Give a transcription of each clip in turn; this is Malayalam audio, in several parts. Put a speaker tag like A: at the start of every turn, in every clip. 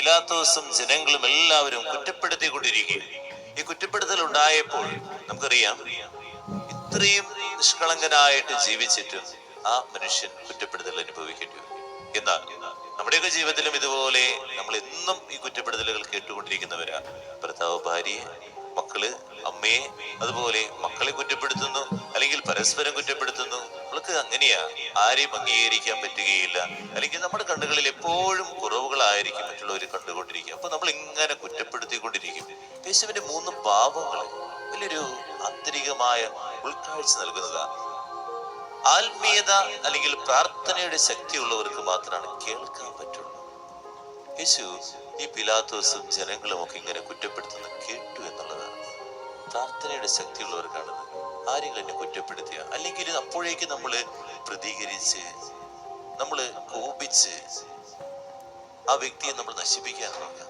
A: പിലാത്തോസും ജനങ്ങളും എല്ലാവരും കുറ്റപ്പെടുത്തിക്കൊണ്ടിരിക്കുകയും ഈ കുറ്റപ്പെടുത്തൽ ഉണ്ടായപ്പോൾ നമുക്കറിയാം ഇത്രയും നിഷ്കളങ്കനായിട്ട് ജീവിച്ചിട്ടും ആ മനുഷ്യൻ കുറ്റപ്പെടുത്തൽ അനുഭവിക്കേണ്ടി വരും എന്നാൽ നമ്മുടെയൊക്കെ ജീവിതത്തിലും ഇതുപോലെ നമ്മൾ എന്നും ഈ കുറ്റപ്പെടുത്തലുകൾ കേട്ടുകൊണ്ടിരിക്കുന്നവരാ. ഭർത്താവ് ഭാര്യയെ മക്കൾ അമ്മയെ അതുപോലെ മക്കളെ കുറ്റപ്പെടുത്തുന്നു അല്ലെങ്കിൽ പരസ്പരം കുറ്റപ്പെടുത്തുന്നു നമ്മൾക്ക് അങ്ങനെയാ. ആരെയും അംഗീകരിക്കാൻ പറ്റുകയില്ല. അല്ലെങ്കിൽ നമ്മുടെ കണ്ണുകളിൽ എപ്പോഴും കുറവുകളായിരിക്കും മറ്റുള്ളവർ കണ്ടുകൊണ്ടിരിക്കുക. അപ്പൊ നമ്മൾ ഇങ്ങനെ കുറ്റപ്പെടുത്തിക്കൊണ്ടിരിക്കും. യേശുവിന്റെ മൂന്ന് പാപങ്ങൾ വലിയൊരു ആന്തരികമായ ഉൾക്കാഴ്ച നൽകുന്നതാണ് ആത്മീയത അല്ലെങ്കിൽ പ്രാർത്ഥനയുടെ ശക്തി ഉള്ളവർക്ക് മാത്രമാണ് കേൾക്കാൻ പറ്റുള്ളൂ. യേശു ഈ പിലാത്തോസും ജനങ്ങളും ഒക്കെ ഇങ്ങനെ കുറ്റപ്പെടുത്തുന്ന കേട്ടു എന്നുള്ളതാണ്. പ്രാർത്ഥനയുടെ ശക്തിയുള്ളവർക്കാണത് ആരെങ്കിലും എന്നെ കുറ്റപ്പെടുത്തുക അല്ലെങ്കിൽ അപ്പോഴേക്ക് നമ്മൾ പ്രതികരിച്ച് നമ്മൾ കോപിച്ച് ആ വ്യക്തിയെ നമ്മൾ നശിപ്പിക്കാൻ നോക്കാം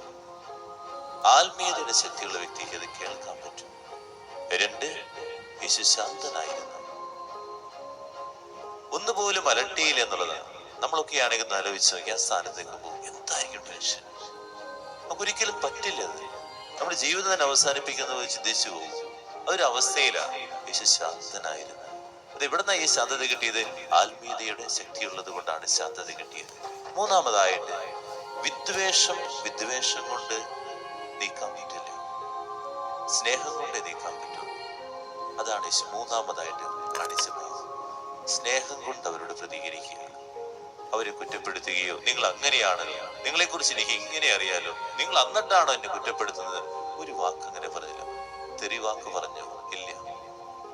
A: ആത്മീയതയുടെ ശക്തിയുള്ള വ്യക്തിക്ക് അത് കേൾക്കാൻ പറ്റും. രണ്ട് യേശു ശാന്തനായിരുന്നു ഒന്നുപോലും അലട്ടിയില്ല എന്നുള്ളതാണ് നമ്മളൊക്കെ ആണെങ്കിൽ ആലോചിച്ച് നോക്കി ആ സ്ഥാനത്തേക്ക് പോകും. എന്തായിരിക്കും ടെൻഷൻ? നമുക്കൊരിക്കലും പറ്റില്ല അത്. നമ്മുടെ ജീവിതം തന്നെ അവസാനിപ്പിക്കുന്നത് ചിന്തിച്ചു പോകും. അതൊരു അവസ്ഥയിലാണ് യേശു ശാന്തനായിരുന്നു അത് എവിടുന്ന ഈ ശാന്തത കിട്ടിയത്? ആത്മീയതയുടെ ശക്തിയുള്ളത് കൊണ്ടാണ് ശാന്തത കിട്ടിയത്. മൂന്നാമതായിട്ട് വിദ്വേഷം വിദ്വേഷം കൊണ്ട് നീക്കാൻ പറ്റില്ല. സ്നേഹം കൊണ്ട് നീക്കാൻ പറ്റും. അതാണ് മൂന്നാമതായിട്ട് കാണിച്ചത്. സ്നേഹം കൊണ്ട് അവരോട് പ്രതികരിക്കുക. അവരെ കുറ്റപ്പെടുത്തുകയോ നിങ്ങൾ അങ്ങനെയാണ് നിങ്ങളെ കുറിച്ച് എനിക്ക് ഇങ്ങനെ അറിയാലോ? നിങ്ങൾ അന്നിട്ടാണോ എന്നെ കുറ്റപ്പെടുത്തുന്നത്? ഒരു വാക്ക് അങ്ങനെ പറഞ്ഞില്ല. തെറി വാക്ക് പറഞ്ഞു? ഇല്ല.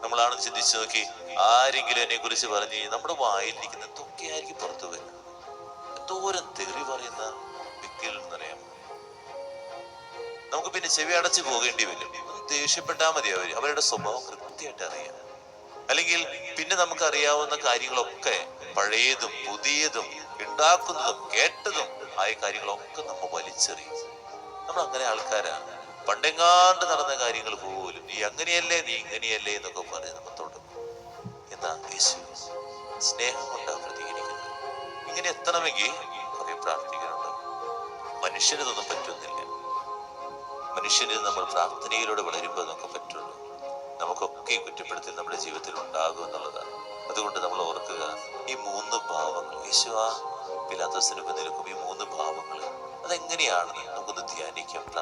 A: നമ്മളാണെന്ന് ചിന്തിച്ചു നോക്കി ആരെങ്കിലും എന്നെ കുറിച്ച് പറഞ്ഞു നമ്മുടെ വായിലിരിക്കുന്ന എന്തൊക്കെയായിരിക്കും പുറത്തു വരുന്നത്. എന്തോരം തെറി പറയുന്ന വ്യക്തികൾ എന്നറിയാം നമുക്ക് പിന്നെ ചെവി അടച്ചു പോകേണ്ടി വരും. ദേഷ്യപ്പെട്ടാൽ മതി അവർ. അവരുടെ സ്വഭാവം കൃത്യമായിട്ട് അറിയാം അല്ലെങ്കിൽ പിന്നെ നമുക്കറിയാവുന്ന കാര്യങ്ങളൊക്കെ പഴയതും പുതിയതും ഉണ്ടാക്കുന്നതും കേട്ടതും ആയ കാര്യങ്ങളൊക്കെ നമ്മൾ വലിച്ചെറിയും. നമ്മൾ അങ്ങനെ ആൾക്കാരാണ്. പണ്ടെങ്ങാണ്ട് നടന്ന കാര്യങ്ങൾ പോലും നീ അങ്ങനെയല്ലേ? നീ ഇങ്ങനെയല്ലേ? എന്നൊക്കെ പറഞ്ഞ് നമ്മൾ തുടങ്ങും. എന്നാ യേശു സ്നേഹം കൊണ്ടാണ് പ്രതികരിക്കുന്നത് ഇങ്ങനെ എത്തണമെങ്കിൽ കുറെ പ്രാർത്ഥിക്കാനുണ്ട്. മനുഷ്യനിതൊന്നും പറ്റുന്നില്ല. മനുഷ്യന് നമ്മൾ പ്രാർത്ഥനയിലൂടെ വളരുമ്പോൾ നമുക്ക് പറ്റുള്ളൂ. നമുക്കൊക്കെ ഈ നമ്മുടെ ജീവിതത്തിൽ ഉണ്ടാകും എന്നുള്ളതാണ്. അതുകൊണ്ട് നമ്മൾ ഓർക്കുക ഈ മൂന്ന് ഭാവങ്ങൾ യേശു ആ പിലാത്തോസിന് നിൽക്കും ഈ മൂന്ന് ഭാവങ്ങൾ അതെങ്ങനെയാണെന്ന് നമുക്കൊന്ന് ധ്യാനിക്കാം.